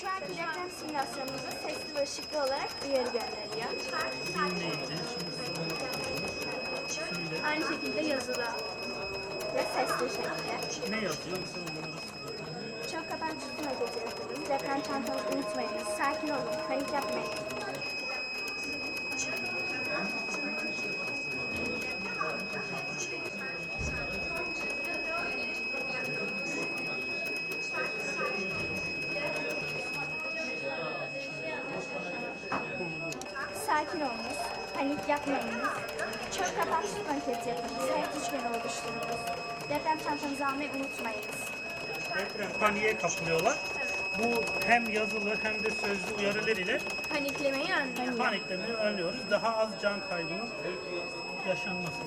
Şu anki deprem simülasyonumuzda sesli ve ışıklı olarak uyarı gönderiyor. Aynı şekilde yazılı ve sesli şekilde. Ne yazıyor? Çok kadar tutun hareketi yapıyoruz. Deprem çantanızı unutmayınız. Sakin olun, panik yapmayın. Sakin olunuz, panik yapmayınız. Çök kapak tutun hareketi yapınız. Her üçgeni oluşturunuz. Deprem çantanızı almayı unutmayınız. Deprem paniğe kapılıyorlar. Bu hem yazılı hem de sözlü uyarılar ile Paniklemeyi önleyin. paniklemeyi önlüyoruz. Daha az can kaybının yaşanmasını.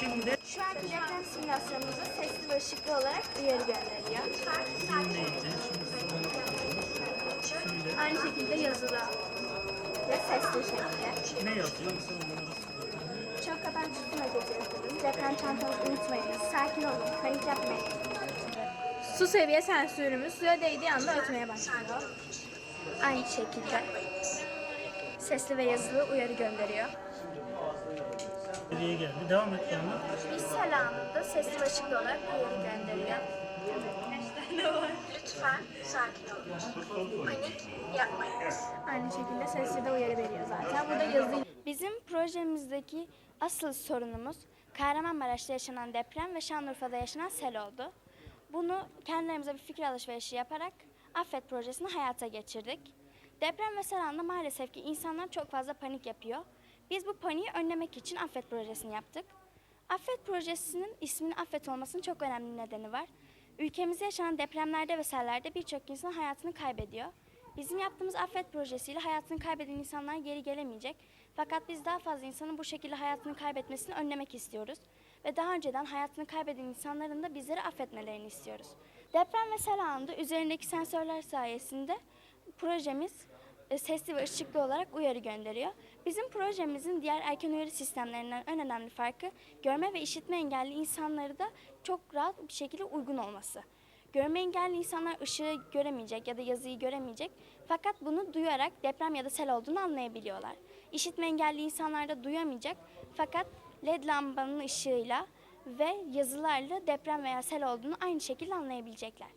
Şimdi Şu anki deprem simülasyonumuzda sesli ve ışıklı olarak uyarı gönderiyor. Aynı şekilde yazılı ve sesli şekilde. ne yazıyor? Çok kadar hareketi yapıyoruz. Deprem çantanızı unutmayınız. Sakin olun, panik yapmayın. Su seviye sensörümüz suya değdiği anda ötmeye başlıyor. Aynı şekilde sesli ve yazılı uyarı gönderiyor. Geriye geldi. Devam et yani. Bir sel anında sesli ve ışıklı olarak uyarı gönderiyor. Lütfen sakin olun. Panik yapmayın. Aynı şekilde sesli de uyarı veriyor zaten. Burada yazı. Bizim projemizdeki asıl sorunumuz Kahramanmaraş'ta yaşanan deprem ve Şanlıurfa'da yaşanan sel oldu. Bunu kendilerimize bir fikir alışverişi yaparak Affet projesini hayata geçirdik. Deprem ve sel anında maalesef ki insanlar çok fazla panik yapıyor. Biz bu paniği önlemek için Affet projesini yaptık. Affet projesinin isminin Affet olmasının çok önemli nedeni var. Ülkemizde yaşanan depremlerde ve sellerde birçok insan hayatını kaybediyor. Bizim yaptığımız Affet projesiyle hayatını kaybeden insanlar geri gelemeyecek. Fakat biz daha fazla insanın bu şekilde hayatını kaybetmesini önlemek istiyoruz. Ve daha önceden hayatını kaybeden insanların da bizleri affetmelerini istiyoruz. Deprem ve sel anında üzerindeki sensörler sayesinde projemiz sesli ve ışıklı olarak uyarı gönderiyor. Bizim projemizin diğer erken uyarı sistemlerinden en önemli farkı görme ve işitme engelli insanları da çok rahat bir şekilde uygun olması. Görme engelli insanlar ışığı göremeyecek ya da yazıyı göremeyecek fakat bunu duyarak deprem ya da sel olduğunu anlayabiliyorlar. İşitme engelli insanlar da duyamayacak fakat led lambanın ışığıyla ve yazılarla deprem veya sel olduğunu aynı şekilde anlayabilecekler.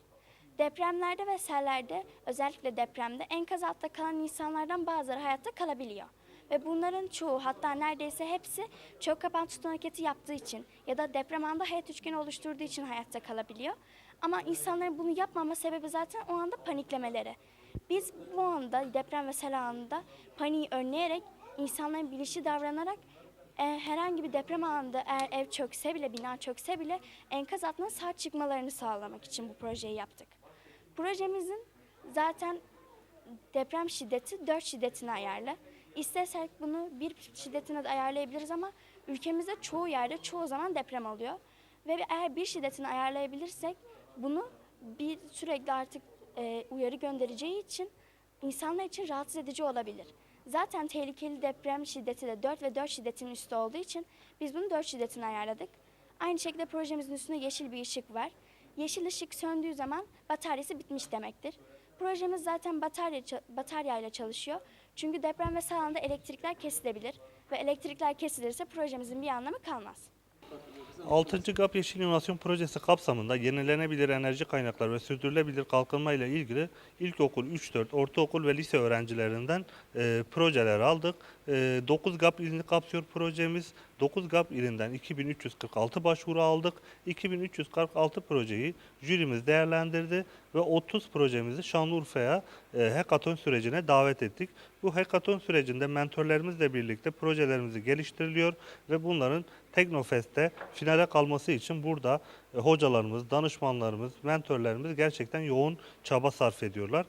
Depremlerde ve sellerde özellikle depremde enkaz altta kalan insanlardan bazıları hayatta kalabiliyor. Ve bunların çoğu hatta neredeyse hepsi çök kapan tutun yaptığı için ya da deprem anında hayat üçgeni oluşturduğu için hayatta kalabiliyor. Ama insanların bunu yapmama sebebi zaten o anda paniklemeleri. Biz bu anda deprem ve sel anında paniği önleyerek insanların bilinçli davranarak e, herhangi bir deprem anında eğer ev çökse bile, bina çökse bile enkaz altından sağ çıkmalarını sağlamak için bu projeyi yaptık. Projemizin zaten deprem şiddeti 4 şiddetine ayarlı. İstersek bunu bir şiddetine de ayarlayabiliriz ama ülkemizde çoğu yerde çoğu zaman deprem oluyor. Ve eğer bir şiddetini ayarlayabilirsek bunu bir sürekli artık e, uyarı göndereceği için insanlar için rahatsız edici olabilir. Zaten tehlikeli deprem şiddeti de 4 ve 4 şiddetinin üstü olduğu için biz bunu 4 şiddetine ayarladık. Aynı şekilde projemizin üstünde yeşil bir ışık var. Yeşil ışık söndüğü zaman bataryası bitmiş demektir. Projemiz zaten batarya bataryayla çalışıyor. Çünkü deprem ve sel anında elektrikler kesilebilir ve elektrikler kesilirse projemizin bir anlamı kalmaz. 6. GAP Yeşil İnovasyon Projesi kapsamında yenilenebilir enerji kaynakları ve sürdürülebilir kalkınma ile ilgili ilkokul, 3-4, ortaokul ve lise öğrencilerinden e, projeler aldık. E, 9 GAP ilini kapsıyor projemiz. 9 GAP ilinden 2346 başvuru aldık. 2346 projeyi jürimiz değerlendirdi ve 30 projemizi Şanlıurfa'ya e, hackathon sürecine davet ettik. Bu hackathon sürecinde mentorlarımızla birlikte projelerimizi geliştiriliyor ve bunların Teknofest'te finale kalması için burada e, hocalarımız, danışmanlarımız, mentorlarımız gerçekten yoğun çaba sarf ediyorlar.